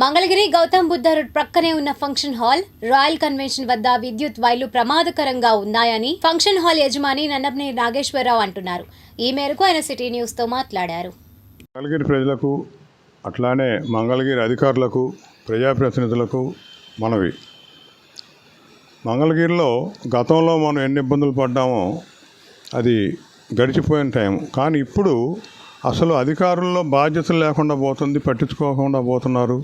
Mangalagiri Gautam Buddha road ప్రక్కనే ఉన్న function hall royal convention వద్ద విద్యుత్ వైర్లు ప్రమాదకరంగా ఉన్నాయని ఫంక్షన్ హాల్ యజమాని నన్నపనే నాగేశ్వరరావు అంటున్నారు. ఈ మేరకు ఆయన సిటీ న్యూస్తో మాట్లాడారు. మంగళగిరి ప్రజలకు అట్లానే మంగళగిరి అధికారులకు ప్రజాప్రతినిధులకు మనవి. మంగళగిరిలో గతంలో మనం ఎన్ని ఇబ్బందులు పడ్డామో అది గడిచిపోయిన టైం కానీ ఇప్పుడు అసలు అధికారుల్లో బాధ్యతలు లేకుండా పోతుంది పట్టించుకోకుండా పోతున్నారు.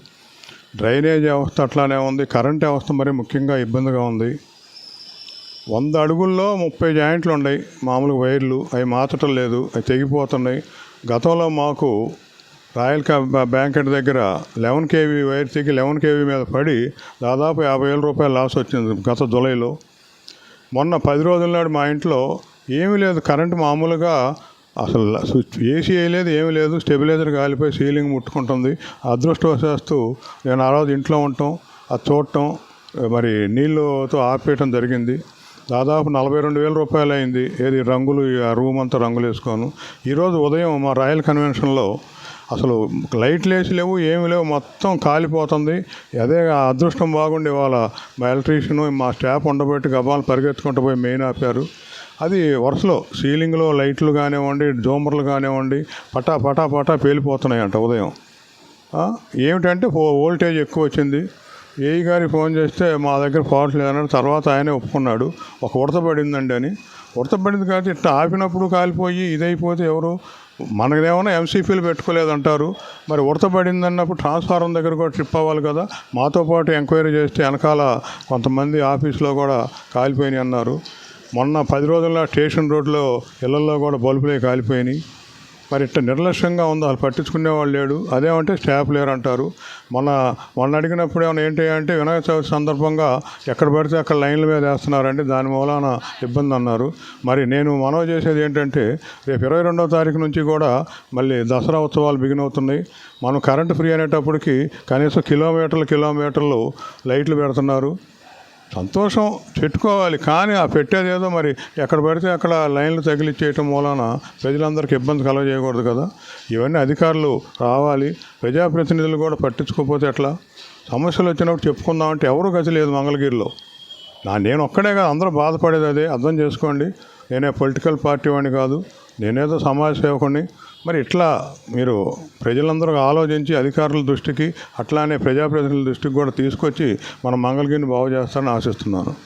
డ్రైనేజ్ వ్యవస్థ అట్లానే ఉంది. కరెంట్ వ్యవస్థ మరి ముఖ్యంగా ఇబ్బందిగా ఉంది. వంద అడుగుల్లో ముప్పై జాయింట్లు ఉన్నాయి. మామూలు వైర్లు. అవి మార్చటం లేదు. అవి తెగిపోతున్నాయి. గతంలో మాకు రాయల్ కా బ్యాంకెట్ దగ్గర లెవెన్ కేవీ వైర్ తెగి లెవెన్ కేవీ మీద పడి దాదాపు యాభై వేల రూపాయలు లాస్ వచ్చింది గత జులైలో. మొన్న పది రోజుల నాడు మా ఇంట్లో ఏమీ లేదు. కరెంటు మామూలుగా అసలు స్విచ్ ఏసీ వేయలేదు ఏమీ లేదు. స్టెబిలైజర్ కాలిపోయి సీలింగ్ ముట్టుకుంటుంది. అదృష్టవశాస్తు నేను ఆ రోజు ఇంట్లో ఉండటం అది చూడటం మరి నీళ్ళతో ఆపేయటం జరిగింది. దాదాపు నలభై రెండు వేల రూపాయలు అయింది. ఏది రంగులు ఆ రూమ్ అంతా రంగులు వేసుకోను. ఈరోజు ఉదయం మా రాయల్ కన్వెన్షన్లో అసలు లైట్లు వేసి లేవు ఏమి లేవు మొత్తం కాలిపోతుంది. అదే అదృష్టం బాగుండి వాళ్ళ మా ఎలక్ట్రీషియన్ మా స్టాఫ్ ఉండబెట్టి గబాలు పరిగెత్తుకుంటూ పోయి మెయిన్ ఆపారు. అది వరుసలో సీలింగ్లో లైట్లు కానివ్వండి జోమర్లు కానివ్వండి పటా పటా పటా పేలిపోతున్నాయి అంట ఉదయం ఏమిటంటే వోల్టేజ్ ఎక్కువ వచ్చింది. ఏఈ గారి ఫోన్ చేస్తే మా దగ్గర ఫాల్ట్ లేదన్నాడు తర్వాత ఆయనే ఒప్పుకున్నాడు. ఒక ఉడత పడిందండి అని. ఉడత పడింది కాబట్టి ఇట్లా ఆపినప్పుడు కాలిపోయి ఇదైపోతే ఎవరు? మనకేమైనా ఎంసీపీలు పెట్టుకోలేదంటారు. మరి ఉడత పడింది అన్నప్పుడు ట్రాన్స్ఫారం దగ్గర కూడా ట్రిప్ అవ్వాలి కదా. మాతో పాటు ఎంక్వైరీ చేస్తే వెనకాల కొంతమంది ఆఫీస్లో కూడా కాలిపోయినాయి అన్నారు. మొన్న పది రోజుల్లో స్టేషన్ రోడ్లో ఇళ్ళలో కూడా బల్బులే కాలిపోయినాయి. మరి ఇట్లా నిర్లక్ష్యంగా ఉంది వాళ్ళు పట్టించుకునేవాళ్ళు లేడు. అదేమంటే స్టాఫ్ లేరు అంటారు మొన్న మొన్న అడిగినప్పుడు ఏమైనా ఏంటి అంటే వినాయక చవితి సందర్భంగా ఎక్కడ పడితే అక్కడ లైన్ల మీద వేస్తున్నారండి దాని మూలాన ఇబ్బంది అన్నారు. మరి నేను మనవి చేసేది ఏంటంటే రేపు ఇరవై రెండవ తారీఖు నుంచి కూడా మళ్ళీ దసరా ఉత్సవాలు బిగిన్ అవుతున్నాయి. మనం కరెంటు ఫ్రీ అనేటప్పటికి కనీసం కిలోమీటర్లు కిలోమీటర్లు లైట్లు పెడుతున్నారు. సంతోషం పెట్టుకోవాలి. కానీ ఆ పెట్టేది ఏదో మరి ఎక్కడ పడితే అక్కడ లైన్లు తగిలిచ్చేయటం మూలాన ప్రజలందరికీ ఇబ్బంది కలగజేయకూడదు కదా. ఇవన్నీ అధికారులు రావాలి. ప్రజాప్రతినిధులు కూడా పట్టించుకోకపోతే ఎట్లా? సమస్యలు వచ్చినప్పుడు చెప్పుకుందామంటే ఎవరు గతి లేదు మంగళగిరిలో. నా నేను ఒక్కడే కాదు అందరూ బాధపడేది అదే. అర్థం చేసుకోండి. నేనే పొలిటికల్ పార్టీ వాడిని కాదు నేనేదో సమాజ సేవకుని మరి ఇట్లా మీరు ప్రజలందరూ ఆలోచించి అధికారుల దృష్టికి అట్లానే ప్రజాప్రతినిధుల దృష్టికి కూడా తీసుకొచ్చి మన మంగళగిరిని బాగు చేస్తారని ఆశిస్తున్నాను.